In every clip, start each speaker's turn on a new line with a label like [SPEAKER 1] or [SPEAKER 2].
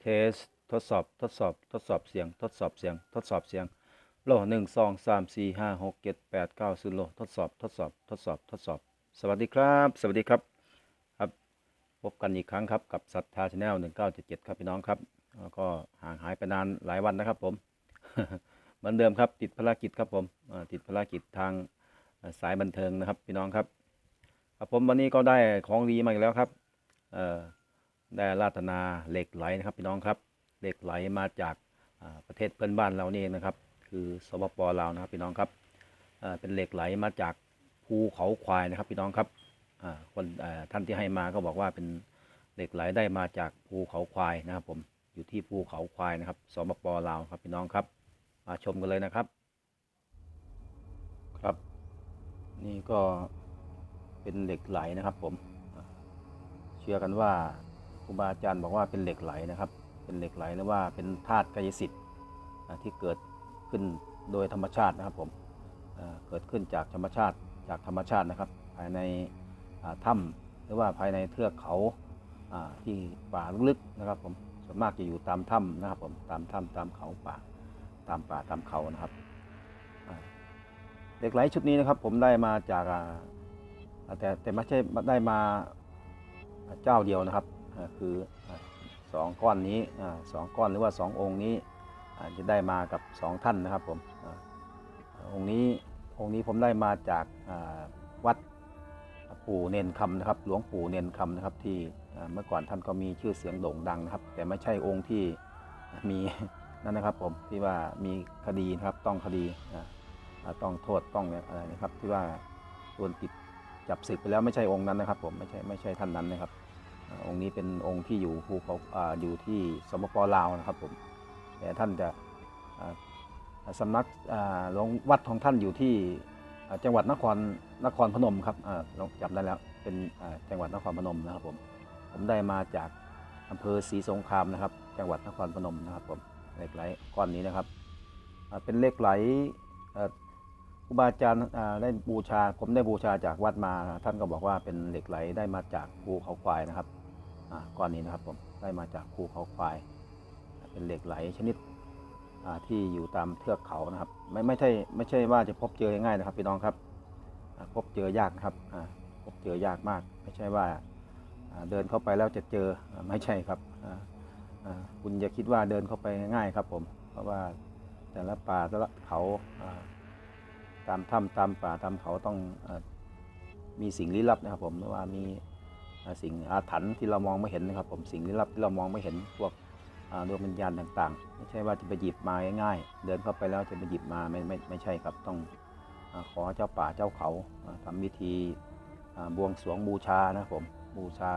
[SPEAKER 1] เทสทดสอบทดสอบทดสอบเสียง ทดสอบเสียง ทดสอบเสียงโลหนึ่งสองสามสี่ห้าหกเจ็ดแปดเก้าสิบโลทดสอบทดสอบทดสอบทดสอบ สวัสดีครับ สวัสดีครับครับพบกันอีกครั้งครับกับศรัทธาชาแนลหนึ่งเก้าเจ็ดเจ็ดครับพี่น้องครับแล้วก็ห่างหายไปนานหลายวันนะครับผมเหมือนเดิมครับติดภารกิจครับผมติดภารกิจทางสายบันเทิงนะครับพี่น้องครับครับผมวันนี้ก็ได้ของดีมาอีกแล้วครับเอ่อ ได้ราตนาเหล็กไหลนะครับพี่น้องครับเหล็กไหลมาจากประเทศเพื่อนบ้านเรานี่นะครับ คือสปปลาวนะครับพี่น้องครับเป็นเหล็กไหลมาจากภูเขาควายนะครับพี่น้องครับคนท่านที่ให้มาก็บอกว่าเป็นเหล็กไหลได้มาจากภูเขาควายนะครับผมอยู่ที่ภูเขาควายนะครับสปปลาวครับพี่น้องครับมาชมกันเลยนะครับครับ นี่ก็เป็นเหล็กไหลนะครับผมเชื่อกันว่า รูบาอาจารย์บอกว่าเป็นเหล็กไหลนะครับ เป็นเหล็กไหลหรือว่าเป็นธาตุกายสิทธิ์ที่เกิดขึ้นโดยธรรมชาตินะครับผมเกิดขึ้นจากธรรมชาติจากธรรมชาตินะครับ ภายในถ้ำหรือว่าภายในเทือกเขาที่ป่าลึกๆนะครับผมส่วนมากจะอยู่ตามถ้ำนะครับผมตามถ้ำตามเขาป่าตามป่าตามเขานะครับเหล็กไหลชุดนี้นะครับผมได้มาจากแต่แต่ไม่ใช่ได้มาเจ้าเดียวนะครับ คือสองก้อนนี้สองก้อนหรือว่าสององค์นี้อาจะได้มากับสองท่านนะครับผมองค์นี้องค์นี้ผมได้มาจากวัดปู่เนนคำนะครับ หลวงปู่เนนคำนะครับที่เมื่อก่อนท่านก็มีชื่อเสียงโด่งดังนะครับ แต่ไม่ใช่องค์ที่มีนั่นนะครับผมที่ว่ามีคดีนะครับต้องคดีต้องโทษต้องอะไรนะครับที่ว่าโดนติดจับศึกไปแล้วไม่ใช่องค์นั้นนะครับ ผมไม่ใช่ไม่ใช่ท่านนั้นนะครับ องค์นี้เป็นองค์ที่อยู่ภูเขาออยู่ที่สปปลาวนะครับผมแต่ท่านจะสำนักอ่าหลวงวัดของท่านอยู่ที่จังหวัดนครนครพนมครับจำได้แล้วเป็นจังหวัดนครพนมนะครับผมผมได้มาจากอำเภอศรีสงครามนะครับ จังหวัดนครพนมนะครับผมเหล็กไหลก้อนนี้นะครับเป็นเหล็กไหลครูบาอาจารย์ได้บูชาผมได้บูชาจากวัดมา ท่านก็บอกว่าเป็นเหล็กไหลได้มาจากภูเขาควายนะครับ ก้อนนี้นะครับผมได้มาจากภูเขาควาย เป็นเหล็กไหลชนิดที่อยู่ตามเทือกเขานะครับ ไม่ไม่ใช่ไม่ใช่ว่าจะพบเจอง่ายนะครับพี่น้องครับพบเจอยากนะครับพบเจอยากมาก ไม่ใช่ว่าเดินเข้าไปแล้วจะเจอไม่ใช่ครับคุณอย่าคิดว่าเดินเข้าไปง่ายครับผม เพราะว่าแต่ละป่าแต่ละเขาตามถ้ำตามป่าตามเขาต้องอมีสิ่งลี้ลับนะครับผมไม่ว่ามี สิ่งอาถรรพ์ที่เรามองไม่เห็นนะครับ ผมสิ่งลี้ลับที่เรามองไม่เห็นพวกดวงวิญญาณต่างๆ ไม่ใช่ว่าจะไปหยิบมาง่ายๆ เดินเข้าไปแล้วจะไปหยิบมาไม่ไม่ไม่ใช่ครับต้องอขอเจ้าป่าเจ้าเขาอ่าทำพิธีบวงสรวงบูชานะครับผมบูชา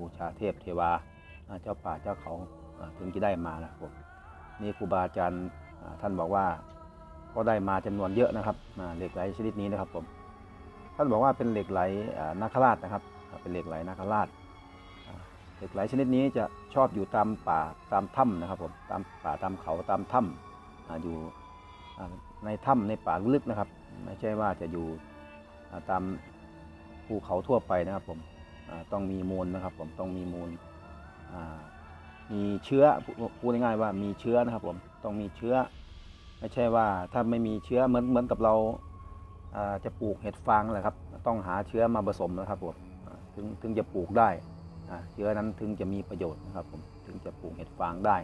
[SPEAKER 1] บูชาเทพเทวาเจ้าป่าเจ้าเขาถึงจะได้มานะครับผมนี่ครูบาอาจารย์ท่านบอกว่าก็ได้มาจำนวนเยอะนะครับเหล็กไหลชนิดนี้นะครับผมท่านบอกว่าเป็นเหล็กไหลนาคราชนะครับ เป็นเหล็กไหลนาคราชเหล็กไหลชนิดนี้จะชอบอยู่ตามป่าตามถ้ำนะครับผมตามป่าตามเขาตามถ้ำออยู่ในถ้ำในป่าลึกนะครับ ไม่ใช่ว่าจะอยู่ตามภูเขาทั่วไปนะครับผมต้องมีมูลนะครับผมต้องมีมูลมีเชื้อพูดง่ายๆว่ามีเชื้อนะครับผมต้องมีเชื้อ ไม่ใช่ว่าถ้าไม่มีเชื้อเหมือนเหมือนกับเราจะปลูกเห็ดฟางแหละครับ ต้องหาเชื้อมาผสมนะครับผม ถึงถึงจะปลูกได้เชื้อนั้นถึงจะมีประโยชน์นะครับผมถึงจะปลูกเห็ดฟางได้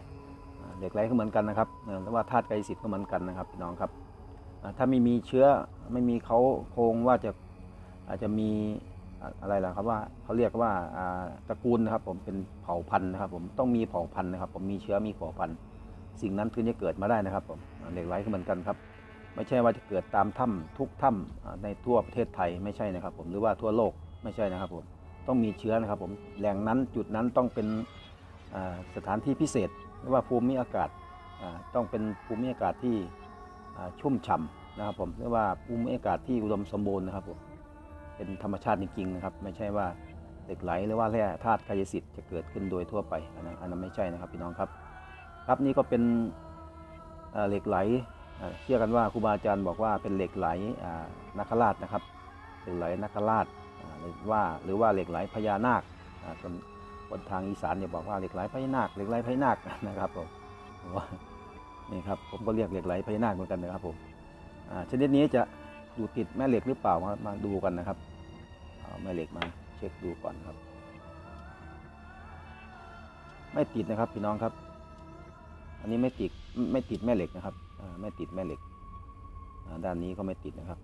[SPEAKER 1] เหล็กไหลก็เหมือนกันนะครับเออแล้วว่าธาตุไกรสิทธิ์ก็เหมือนกันนะครับพี่น้องครับถ้าไม่มีเชื้อไม่มีเขาโครงว่าจะอาจจะมีอะไรล่ะครับว่าเขาเรียกว่าตระกูลนะครับ ผมเป็นเผ่าพันธุ์นะครับ ผมต้องมีเผ่าพันธุ์นะครับ ผมมีเชื้อมีเผ่าพันธุ์สิ่งนั้นถึงจะเกิดมาได้นะครับผมเหล็กไหลก็เหมือนกันครับ ไม่ใช่ว่าจะเกิดตามถ้ำทุกถ้ำในทั่วประเทศไทยไม่ใช่นะครับ ผมหรือว่าทั่วโลกไม่ใช่นะครับผม ต้องมีเชื้อนะครับผมแหล่งนั้นจุดนั้นต้องเป็นสถานที่พิเศษหรือว่าภูมิอากาศต้องเป็นภูมิอากาศที่ชุ่มฉ่ำนะครับผมหรือว่าภูมิอากาศที่อุดมสมบูรณ์นะครับผมเป็นธรรมชาติจริงๆนะครับไม่ใช่ว่าเหล็กไหลหรือว่าแร่ธาตุกายสิทธิ์จะเกิดขึ้นโดยทั่วไปอันนั้นอันนั้นไม่ใช่นะครับพี่น้องครับ ครับนี่ก็เป็นเหล็กไหลเชื่อกันว่าครูบาอาจารย์บอกว่าเป็นเหล็กไหลนาคราชนะครับเหล็กไหลนาคราชอ่าหรือ ว่า หรือว่าเหล็กไหลพญานาคอ่าส่วนคนทางอีสานเนี่ยบอกว่าเหล็กไหลพญานาคเหล็กไหลพญานาคนะครับผมนี่ครับผมก็เรียกเหล็กไหลพญานาคเหมือนกันนะครับผมชนิดนี้จะอยู่ติดแม่เหล็กหรือเปล่ามามาดูกันนะครับเอาแม่เหล็กมาเช็คดูก่อนครับ ไม่ติดนะครับพี่น้องครับ อันนี้ไม่ติดไม่ติดแม่เหล็กนะครับไม่ติดแม่เหล็กด้านนี้ก็ไม่ติดนะครับ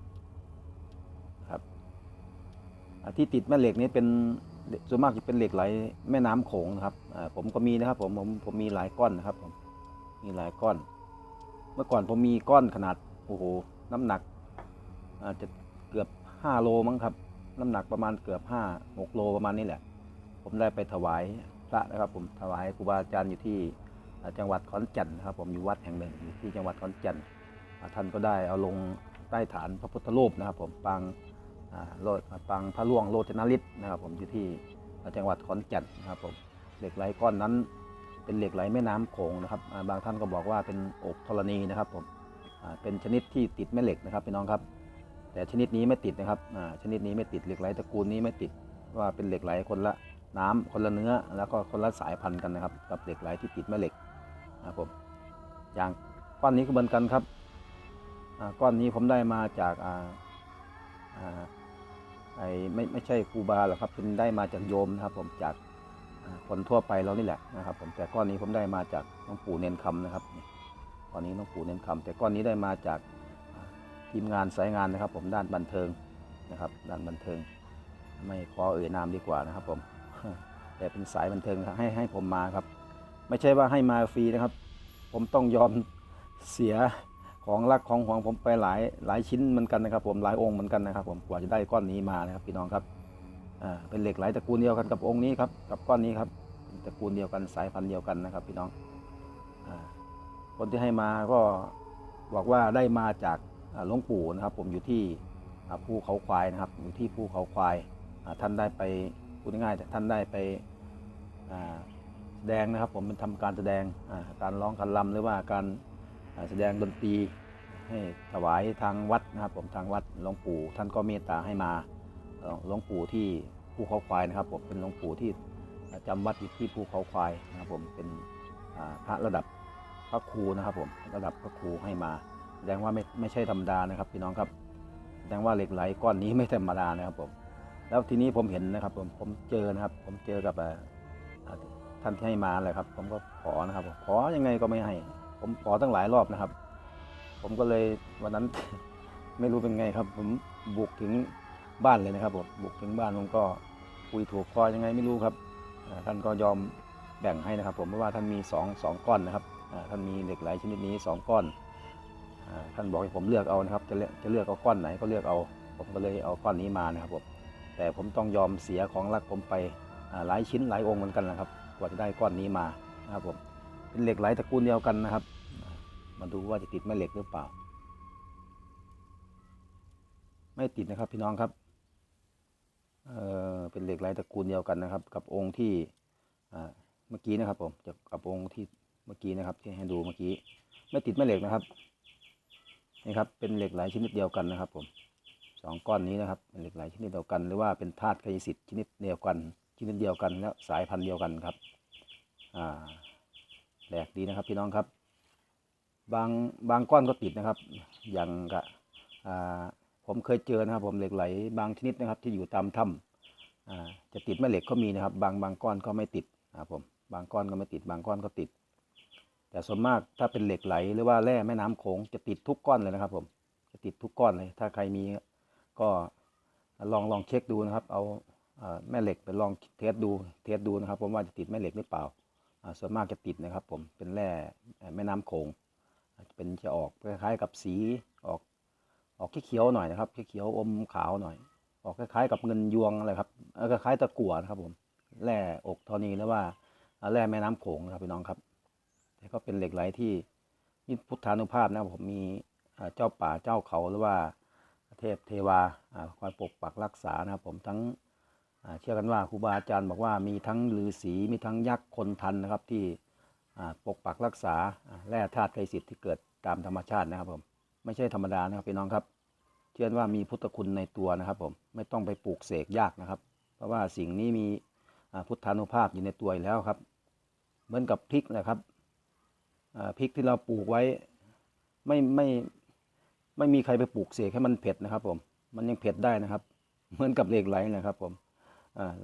[SPEAKER 1] อ่า ที่ติดแม่เหล็กนี้เป็นส่วนมากจะเป็นเหล็กไหลแม่น้ำโขงนะครับผมก็มีนะครับผมผมผมมีหลายก้อนนะครับผมมีหลายก้อน เมื่อก่อนผมมีก้อนขนาดโอ้โหน้ำหนักอาจจะเกือบ5โลมั้งครับ น้ำหนักประมาณเกือบ5 6โลประมาณนี้แหละ ผมได้ไปถวายพระนะครับ ผมถวายครูบาอาจารย์อยู่ที่จังหวัดขอนแก่นนะครับ ผมอยู่วัดแห่งหนึ่งอยู่ที่จังหวัดขอนแก่นท่านก็ได้เอาลงใต้ฐานพระพุทธรูปนะครับ ผมปาง โลดปางพระล่วงโลจนฤทธิ์นะครับผมอยู่ที่จังหวัดขอนแก่นนะครับผมเหล็กไหลก้อนนั้น เป็นเหล็กไหลแม่น้ำโขงนะครับบางท่านก็บอกว่าเป็นอกธรณีนะครับผมเป็นชนิดที่ติดแม่เหล็กนะครับพี่น้องครับ แต่ชนิดนี้ไม่ติดนะครับชนิดนี้ไม่ติดเหล็กไหลตระกูลนี้ไม่ติดว่าเป็นเหล็กไหลคนละน้ำคนละเนื้อแล้วก็คนละสายพันธุ์กันนะครับ กับเหล็กไหลที่ติดแม่เหล็กนะครับผมอย่างก้อนนี้ก็เหมือนกันครับก้อนนี้ผมได้มาจากอ่า ไอ้ไม่ไม่ใช่ครูบาหรอกครับเป็นได้มาจากโยมนะครับ ผมจากคนทั่วไปเรานี่แหละนะครับ ผมแต่ก้อนนี้ผมได้มาจากหลวงปู่เนนคำนะครับนี่ก้อนนี้หลวงปู่เนนคำแต่ก้อนนี้ได้มาจากทีมงานสายงานนะครับ ผมด้านบันเทิงนะครับ ด้านบันเทิง ไม่ขอเอ่ยนามดีกว่านะครับ ผม แต่เป็นสายบันเทิงให้ให้ผมมาครับ ไม่ใช่ว่าให้มาฟรีนะครับ ผมต้องยอมเสีย ของรักของห่วงผมไปหลายหลายชิ้นเหมือนกันนะครับ ผมหลายองค์เหมือนกันนะครับ ผมกว่าจะได้ก้อนนี้มานะครับ พี่น้องครับอ่าเป็นเหล็กไหลตระกูลเดียวกันกับองค์นี้ครับกับก้อนนี้ครับตระกูลเดียวกันสายพันธุ์เดียวกันนะครับ พี่น้องอาคนที่ให้มาก็บอกว่าได้มาจากหลวงปู่นะครับ ผมอยู่ที่ภูเขาควายนะครับ อยู่ที่ภูเขาควายท่านได้ไปพูดง่ายๆแต่ท่านได้ไปแสดงนะครับ ผมเป็นทำการแสดงการร้องการรำหรือว่าการ แสดงดนตรีให้ถวายทางวัดนะครับผมทางวัดหลวงปู่ท่านก็เมตตาให้มาหลวงปู่ที่ภูเขาควายนะครับผมเป็นหลวงปู่ที่จำวัดอยู่ที่ภูเขาควายนะครับผมเป็นพระระดับพระครูนะครับผมระดับพระครูให้มาแสดงว่าไม่ไม่ใช่ธรรมดานะครับพี่น้องครับแสดงว่าเหล็กไหลก้อนนี้ไม่ธรรมดานะครับผมแล้วทีนี้ผมเห็นนะครับผมผมเจอนะครับ ผมเจอกับท่านที่ให้มาเลยครับ ผมก็ขอนะครับขอยังไงก็ไม่ให้ ผมขอตั้งหลายรอบนะครับ ผมก็เลยวันนั้น ไม่รู้เป็นไงครับ ผมบุกถึงบ้านเลยนะครับผมบุกถึงบ้านผมก็คุยถูกคอยังไงไม่รู้ครับท่านก็ยอมแบ่งให้นะครับ ผมเพราะว่าท่านมีสองสองก้อนนะครับท่านมีเหล็กไหลชนิดนี้สองก้อนท่านบอกให้ผมเลือกเอานะครับ จะเลือกจะเลือกเอาก้อนไหนก็เลือกเอา ผมก็เลยเอาก้อนนี้มานะครับผมแต่ผมต้องยอมเสียของรักผมไปหลายชิ้นหลายองค์เหมือนกันนะครับ กว่าจะได้ก้อนนี้มานะครับผม เป็นเหล็กไหลตระกูลเดียวกันนะครับ มาดูว่าจะติดแม่เหล็กหรือเปล่า ไม่ติดนะครับพี่น้องครับเออเป็นเหล็กไหลตระกูลเดียวกันนะครับ กับองค์ที่เมื่อกี้นะครับผมจะกับองค์ที่เมื่อกี้นะครับ ที่ให้ดูเมื่อกี้ ไม่ติดแม่เหล็กนะครับนี่ครับเป็นเหล็กไหลชนิดเดียวกันนะครับ ผมสองก้อนนี้นะครับเป็นเหล็กไหลชนิดเดียวกัน หรือว่าเป็นธาตุกายสิทธิ์ชนิดเดียวกันชนิดเดียวกัน แล้วสายพันธุ์เดียวกันครับ อ่า แปลกดีนะครับพี่น้องครับ บางบางก้อนก็ติดนะครับ อย่างกับผมเคยเจอนะครับ ผมเหล็กไหล บางชนิดนะครับ ที่อยู่ตามถ้ำจะติดแม่เหล็กก็มีนะครับ บางบางก้อนก็ไม่ติดนะครับผมบางก้อนก็ไม่ติด บางก้อนก็ติด แต่ส่วนมากถ้าเป็นเหล็กไหล หรือว่าแร่แม่น้ำโขงจะติดทุกก้อนเลยนะครับ ผมจะติดทุกก้อนเลย ถ้าใครมีก็ลองลองเช็คดูนะครับ เอาแม่เหล็กไปลองเทสดูเทสดูนะครับ ผมว่าจะติดแม่เหล็กหรือเปล่า ส่วนมากจะติดนะครับผมเป็นแร่แม่น้ำโขงเป็นจะออกคล้ายๆกับสีออกออกเขียวๆหน่อยนะครับเขียวๆอมขาวหน่อย ออกคล้ายๆกับเงินยวงอะไรครับเอ่อคล้ายๆตะกั่วนะครับผมแร่อกธรณีหรือว่าแร่แม่น้ำโขงนะครับพี่น้องครับแต่ก็เป็นเหล็กไหลที่มีพุทธานุภาพนะครับผมมีเจ้าป่าเจ้าเขาหรือว่าเทพเทวาคอยปกปักรักษานะครับผมทั้ง เชื่อกันว่าครูบาอาจารย์บอกว่ามีทั้งฤาษีมีทั้งยักษ์คนทันนะครับที่ปกปักรักษาแร่ธาตุไกรสิทธิ์ที่เกิดตามธรรมชาตินะครับผมไม่ใช่ธรรมดานะครับพี่น้องครับ เชื่อว่ามีพุทธคุณในตัวนะครับผมไม่ต้องไปปลูกเสกยากนะครับ เพราะว่าสิ่งนี้มีพุทธานุภาพอยู่ในตัวอยู่แล้วครับ เหมือนกับพริกนะครับพริกที่เราปลูกไว้ไม่ไม่ไม่มีใครไปปลูกเสกให้มันเผ็ดนะครับผมมันยังเผ็ดได้นะครับ เหมือนกับเหล็กไหลนะครับผม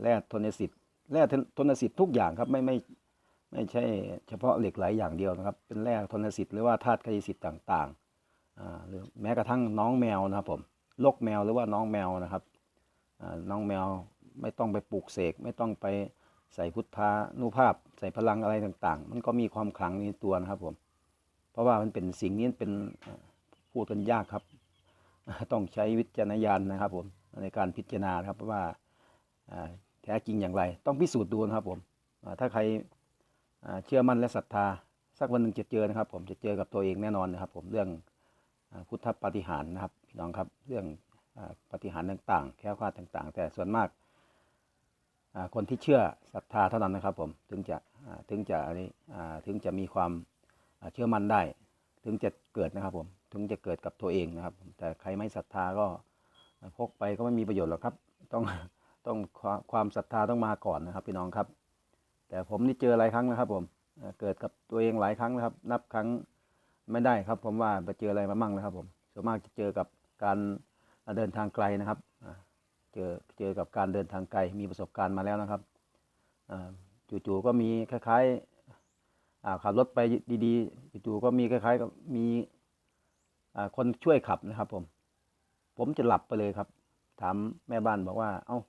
[SPEAKER 1] แร่ทนสิทธิ์แร่ทนสิทธิ์ทุกอย่างครับไม่ไม่ไม่ใช่เฉพาะเหล็กไหลอย่างเดียวนะครับ เป็นแร่ทนสิทธิ์หรือว่าธาตุกายสิทธิ์ต่างๆอ่าหรือแม้กระทั่งน้องแมวนะครับผมลกแมวหรือว่าน้องแมวนะครับอ่าน้องแมวไม่ต้องไปปลูกเสกไม่ต้องไปใส่พุทธานุภาพ ใส่พลังอะไรต่างๆ มันก็มีความขลังในตัวนะครับผม เพราะว่ามันเป็นสิ่งนี้เป็นพูดกันยากครับ ต้องใช้วิจารณญาณนะครับผมในการพิจารณาครับว่าอ่า แท้จริงอย่างไร ต้องพิสูจน์ดูนะครับผมถ้าใครเชื่อมั่นและศรัทธา สักวันหนึ่งจะเจอนะครับ ผมจะเจอกับตัวเองแน่นอนนะครับ ผมเรื่องพุทธปฏิหารนะครับพี่น้องครับเรื่องปฏิหารต่างๆ แค่คลาดต่างๆ แต่ส่วนมากคนที่เชื่อศรัทธาเท่านั้นนะครับ ผมถึงจะถึงจะอันนี้อ่ถึงจะมีความเชื่อมั่นได้ ถึงจะเกิดนะครับ ผมถึงจะเกิดกับตัวเองนะครับ แต่ใครไม่ศรัทธาก็พกไปก็ไม่มีประโยชน์หรอกครับ ต้อง ต้องความศรัทธาต้องมาก่อนนะครับ พี่น้องครับ แต่ผมนี่เจอหลายครั้งนะครับ ผมเกิดกับตัวเองหลายครั้งนะครับ นับครั้งไม่ได้ครับ ผมว่าไปเจออะไรมามั่งนะครับ ผมส่วนมากจะเจอกับการเดินทางไกลนะครับเจอเจอกับการเดินทางไกลมีประสบการณ์มาแล้วนะครับอ่จู่ๆก็มีคล้ายๆขับรถไปดีๆจู่ๆก็มีคล้ายๆกับมีคนช่วยขับนะครับ ผม ผมจะหลับไปเลยครับ ถามแม่บ้านบอกว่า เอ้า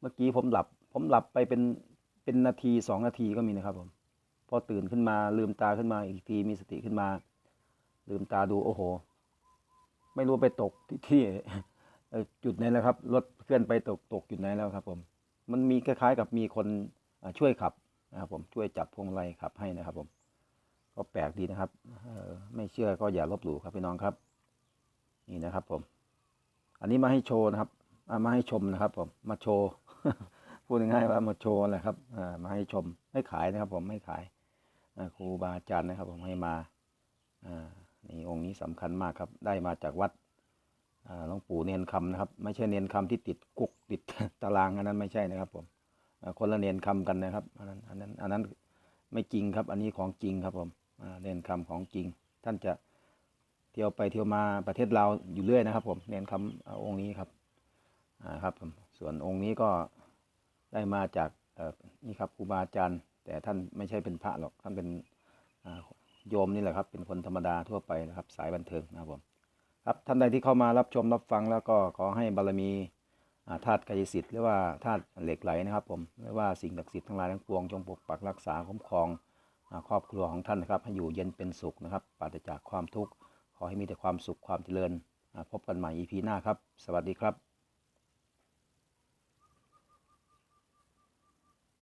[SPEAKER 1] เมื่อกี้ผมหลับ ผมหลับไปเป็นเป็นนาทีสองนาทีก็มีนะครับผม พอตื่นขึ้นมาลืมตาขึ้นมาอีกทีมีสติขึ้นมา ลืมตาดูโอ้โห ไม่รู้ไปตกที่ที่จุดไหนแล้วครับรถเคลื่อนไปตกตกจุดไหนแล้วครับ ผม มันมีคล้ายๆ กับมีคนช่วยขับนะครับผมช่วยจับพวงมาลัยขับให้นะครับ ผม ก็แปลกดีนะครับไม่เชื่อก็อย่าลบหลู่ครับพี่น้องครับ นี่นะครับ ผม อันนี้มาให้โชว์นะครับ มาให้ชมนะครับ ผมมาโชว์พูดง่ายๆว่ามาโชว์แหละครับมาให้ชมไม่ขายนะครับ ผมไม่ขายครูบาอาจารย์นะครับ ผมให้มาอนี่องค์นี้สำคัญมากครับ ได้มาจากวัดหลวงปู่เนียนคำนะครับ ไม่ใช่เนียนคำที่ติดกุกติดตารางอันนั้นไม่ใช่นะครับ ผมคนละเนียนคำกันนะครับอันนั้นอันนั้นอันนั้นไม่จริงครับ อันนี้ของจริงครับ ผมเนียนคำของจริง ท่านจะเที่ยวไปเที่ยวมาประเทศเราอยู่เรื่อยนะครับ ผมเน้นคำอาองค์นี้ครับ อ่าครับ ส่วนองค์นี้ก็ได้มาจากนี่ครับครูบาอาจารย์ แต่ท่านไม่ใช่เป็นพระหรอกท่านเป็นโยมนี่แหละครับ เป็นคนธรรมดาทั่วไปนะครับ สายบันเทิงนะครับผมครับท่านใดที่เข้ามารับชมรับฟังแล้วก็ขอให้บารมีธาตุกายสิทธิ์หรือว่าธาตุเหล็กไหลนะครับ ผมหรือว่าสิ่งศักดิ์สิทธิ์ทั้งหลายทั้งปวงจงปกปักรักษาคุ้มครองครอบครัวของท่านนะครับให้อยู่เย็นเป็นสุขนะครับปราศจากความทุกข์ขอให้มีแต่ความสุขความเจริญพบกันใหม่ EP หน้าครับ สวัสดีครับ